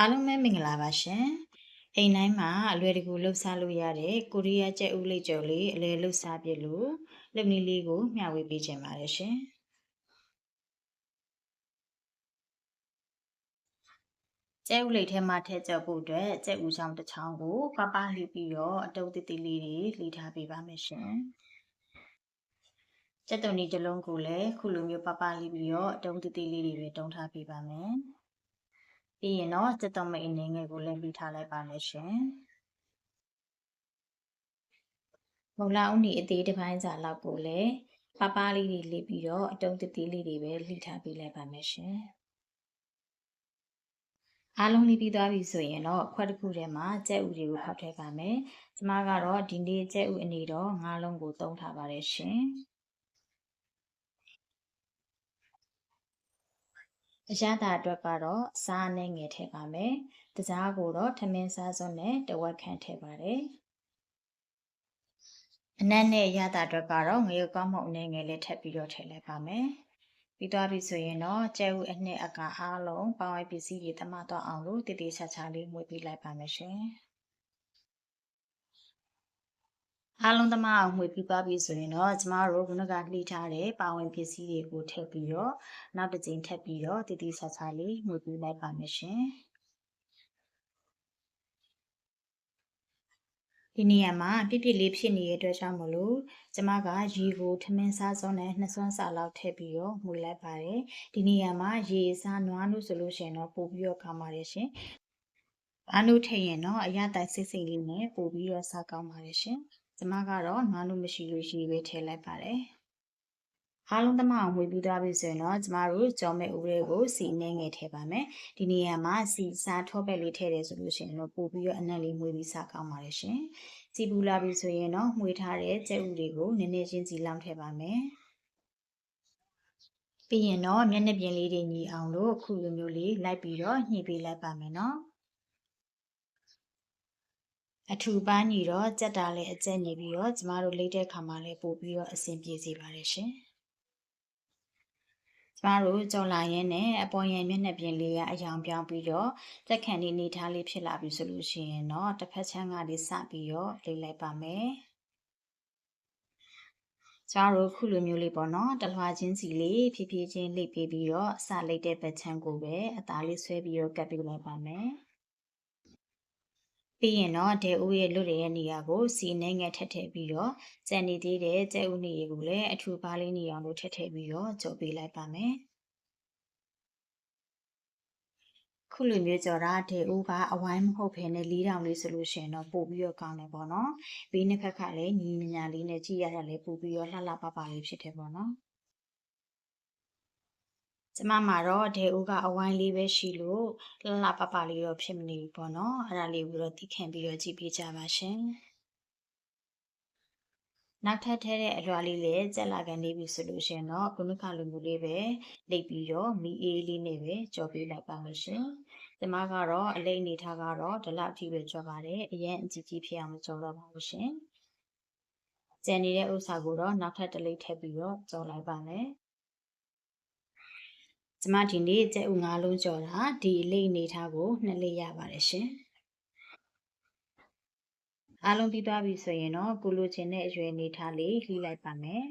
အားလုံးပဲမင်္ဂလာပါရှင်အိမ်တိုင်းမှာအလွယ်တကူလှုပ်ရှားလို့ရတဲ့ကိုရီးယားကျက်ဥလိတ်ကြော်လေးအလွယ်လှုပ်ရှားပြလို့လုပ်နည်းလေးကိုမျှဝေပေးခြင်းပါတယ်ရှင်ကျဲဥလိတ်ထဲမှာထည့်ကြော်ဖို့အတွက်ကျဲဥချောင်းတစ်ချောင်းကိုပပလှီးပြီးတော့အတုပ်တိတိလေးတွေလှီထားပေးပါမယ်ရှင်ကျက်တုံဒီတစ်လုံးကိုလည်းခုလိုမျိုးပပလှီးပြီးတော့အတုံးတိတိလေးတွေပဲတုံးထားပေးပါမယ် ပြီးရင်တော့စက်တော်မိတ်အနေငယ်ကိုလည်းပြီးထားလိုက်ပါမယ်ရှင်မုံလာဦးနီအသေးတစ်ပိုင်းစာလောက်ကိုလည်းပပလေးတွေလေးပြီးတော့အတုံးတတိလေးတွေပဲလှိထားပေးလိုက်ပါမယ်ရှင်အားလုံးလေးပြီးသွားပြီဆိုရင်တော့ခွက်တစ်ခုထဲမှာကြက်ဥတွေကိုဖောက်ထည့်ပါမယ်။ကျမကတော့ဒီနေ့ကြက်ဥအနေတော့ငါးလုံးကိုသုံးထားပါတယ်ရှင်။ အရသာအတွက်ကတော့စားနဲ့ငယ်ထည့်ပါမယ်။တကြားကိုတော့ထမင်းစားစွန်းနဲ့တဝက်ခန့်ထည့်ပါတယ်။အနက်နဲ့အရသာအတွက်ကတော့ငရုတ်ကောင်းမှုအနေငယ်လေးထည့်ပြီးတော့ထည့်လိုက်ပါမယ်။ပြီးသွားပြီဆိုရင်တော့ကျဲဥအနှစ်အကအားလုံးပေါင်းဝဲပစ္စည်းတွေတမတော့အောင်လို့တည်တည်ချာချာလေးမှုပြီးလိုက်ပါမယ်ရှင်။ အားလုံးသမားအောင်မှွေပြီးပါပြီဆိုရင်တော့ကျမတို့ခုနကလှိထားတဲ့ပါဝင်ပစ္စည်းတွေကိုထည့်ပြီးတော့နောက်တစ်ကြိမ်ထပ်ပြီးတော့တည်တည်ဆာဆာလေးမှွေပြီးလိုက်ပါမယ်ရှင်ဒီနေရာမှာပြပြလေးဖြစ်နေတဲ့အတွက်ကြောင့်မလို့ကျမကရေကိုထမင်းစားစွန်းနဲ့နှစ်စွန်းစာလောက်ထည့်ပြီးတော့မှုလိုက်ပါတယ်ဒီနေရာမှာရေစားနွားလို့ဆိုလို့ရှိရင်တော့ပို့ပြီးတော့ကောင်းပါတယ်ရှင်ဘာလို့ထည့်ရင်တော့အရတိုင်စိတ်စိတ်လေးနဲ့ပို့ပြီးတော့စားကောင်းပါတယ်ရှင် ကျမကတော့နွားလို့မရှိလို့ရှိပဲထည့်လိုက်ပါတယ်အားလုံးသမအောင်ဝေပြီးသွားပြီဆိုရင်တော့ကျမတို့ကြောမဲ့ဥရဲကိုစီနေငယ်ထည့်ပါမယ်ဒီနေရာမှာစီစားထောပဲလေးထည့်တယ်ဆိုလို့ရှိရင်တော့ပို့ပြီးတော့အနက်လေးမွေးပြီးစားကောင်းပါတယ်ရှင်စီပူလာပြီဆိုရင်တော့မှွေထားတဲ့ကြက်ဥတွေကိုနည်းနည်းချင်းစီလောင်းထည့်ပါမယ်ပြီးရင်တော့မျက်နှာပြင်လေးတွေညီအောင်လို့ခုလိုမျိုးလေးလိုက်ပြီးတော့ညှိပေးလိုက်ပါမယ်နော် အထူပန်းညီတော့ကြက်တာလည်းအကျက်ညီပြီးတော့ကျမတို့လိမ့်တဲ့ခါမှလည်းပို့ပြီးတော့အဆင်ပြေစေပါတယ်ရှင်ကျမတို့ကြော်လာရင်းနဲ့အပေါ်ရံမျက်နှာပြင်လေးကအယောင်ပြောင်းပြီးတော့တက်ခန့်လေးနေထားလေးဖြစ်လာပြီဆိုလို့ရှိရင်တော့တစ်ဖက်ချမ်းကလေးစပြီးတော့လိမ့်လိုက်ပါမယ်ကျမတို့ခုလိုမျိုးလေးပေါ့နော်တလွှာချင်းစီလေးဖြည်းဖြည်းချင်းလိပ်ပေးပြီးတော့အစလိပ်တဲ့ဘက်ချမ်းကိုပဲအသားလေးဆွဲပြီးတော့ကပ်ပေးလိုက်ပါမယ် ပြီးရင်တော့ဒဲဦးရဲ့လွတ်ရဲ့နေရာကိုစီနှဲငယ်ထက်ထည့်ပြီးတော့ကြံနေသေးတဲ့ကျဲဦးနေရာကိုလည်းအထူပါလေးနေအောင်လို့ထည့်ထည့်ပြီးတော့ကြော်ပေးလိုက်ပါမယ်ခုလိုမျိုးကြော်တာဒဲဦးကအဝိုင်းမဟုတ်ဘဲနဲ့လေးတောင်လေးဆိုလို့ရှိရင်တော့ပို့ပြီးတော့ကောင်းတယ်ပေါ့နော်ဘေးနှစ်ဖက်ကလည်းညီညာလေးနဲ့ကြည့်ရတာလည်းပို့ပြီးတော့လှလှပပလေးဖြစ်တယ်ပေါ့နော် ကျမမှာတော့ဒေဦးကအဝိုင်းလေးပဲရှိလို့လှလှပပလေးတော့ဖြစ်မနေဘူးပေါ့နော်အဲ့ဒါလေးကိုတော့သိခံပြီးတော့ကြည့်ပြကြပါရှင်နောက်ထပ်ထဲတဲ့အလွာလေးလည်းကြက်လာကန်နေပြီဆိုလို့ရှင်တော့ခုနကလိုမျိုးလေးပဲလိပ်ပြီးတော့မီအေးလေးနဲ့ပဲကြော်ပေးလိုက်ပါမယ်ရှင်ကျမကတော့အလိမ့်အနေထားကတော့ဒီလောက်အထိပဲကြော်ပါတယ်အရင်အကြည့်ကြည့်ဖြစ်အောင်ကြော်တော့ပါဘူးရှင်ကျန်နေတဲ့ဥစ္စာကိုတော့နောက်ထပ်တစ်လိပ်ထည့်ပြီးတော့ကြော်လိုက်ပါမယ် ကျမဒီနေ့ကျဲဥငါးလုံးကြော်တာဒီလိတ်နေထားကိုနှစ်လိတ်ရပါတယ်ရှင်အားလုံးပြီးသွားပြီဆိုရင်တော့ကိုလိုချင်တဲ့အရွယ်နေထားလေးလှီးလိုက်ပါမယ်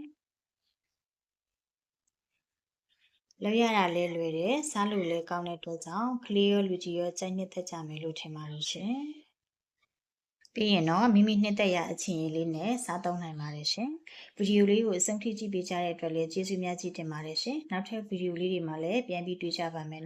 လောက်ရတာလဲလွယ်တယ်စားလို့လဲကောင်းတဲ့အတွက်ကြောင့်ကလေးရောလူကြီးရောကြိုက်နှစ်သက်ကြမယ်လို့ထင်ပါတယ်ရှင် ပြီးရင်တော့မိမိနှစ်သက်ရအချင်းရလေးနဲ့စားသုံးနိုင်ပါတယ်ရှင်ဗီဒီယိုလေးကိုအဆုံးထိကြည့်ပေးကြတဲ့အတွက်လည်းကျေးဇူးများကြီးတင်ပါတယ်ရှင်နောက်ထပ်ဗီဒီယိုလေးတွေမှာလည်းပြန်ပြီးတွေ့ကြပါမယ်နော်